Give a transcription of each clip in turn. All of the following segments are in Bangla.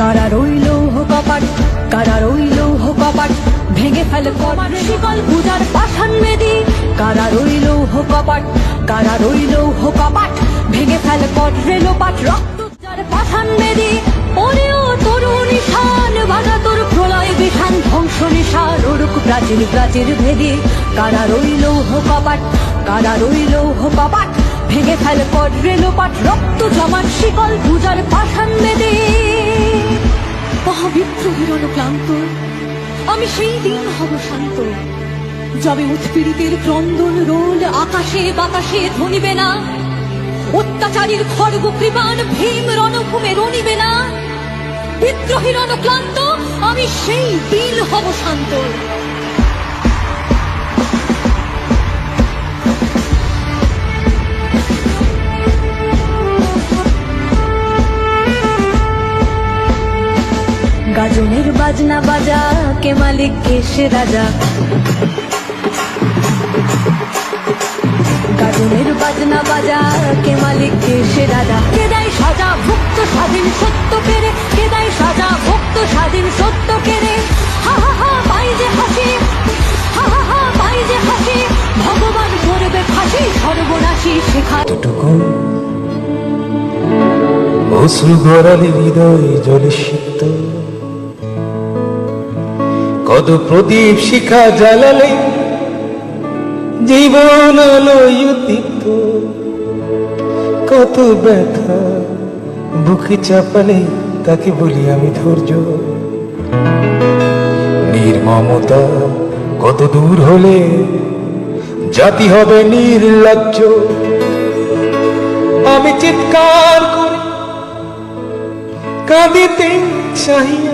কারা রইল হো কপাট, কারা রইল হো কপাট, ভেঙে ফেল কমার শিকল পূজার পাষাণ মেদি কারা রইল হো কপাট, কারা রইল হো কপাট, ভেঙে ফেল কট রেলো পাট রক্ত পাষাণ মেদি ওরেও তরুণ নিশান বাজা তোর প্রলয় বিধান, ধ্বংস নিশান ওরুক প্রাচীর প্রাচীর ভেদি। কারা রইল কপাট, কারা রইল কপাট, ভেঙে ফেল কট রেলো পাট রক্ত জমাট শিকল পূজার পাষাণ মেদি মহাবিদ্রোহীর ক্লান্ত আমি সেই দিন হব শান্ত। যবে উৎপীড়িতের ক্রন্দন রোল আকাশে বাতাসে ধনিবে না, অত্যাচারীর খড়গ কৃপান ভীম রণভূমে রণিবে না। বিদ্রোহীর অনুক্লান্ত আমি সেই দিন হব শান্ত। গাজনের বাজনা বাজা, কে মালিক, কে সে রাজা? গাজনের বাজনা বাজা, কে মালিক, কে সে রাজা? কে দেয় সাজা ভুক্ত স্বাধীন সত্য কেড়ে কে দেয় সাজা ভুক্ত স্বাধীন সত্য কেড়ে হা হা হা, পাই যে হাসি। হা হা হা, পাই যে হাসি। ভগবান করবে ফাঁসি, সর্বনাশী শেখা। কতটুকু অশ্রু গড়ালে হৃদয় জলে সিক্ত। কত প্রদীপ শিখা জ্বালালে জীবন আলোয় কত ব্যথা বুকে চাপালে তাকে বলি আমি ধৈর্য। নির্মমতা কত দূর হলে জাতি হবে নির্লজ্জ। আমি চিৎকার করি কাঁদিতে চাহিয়া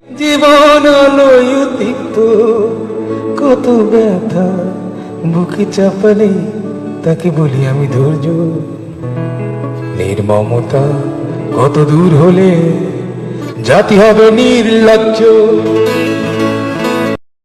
জীবন আলোয় কত ব্যথা, বুকে চাপালে তাকে বলি আমি ধৈর্য। নির্মমতা কত দূর হলে জাতি হবে নির্লজ্জ।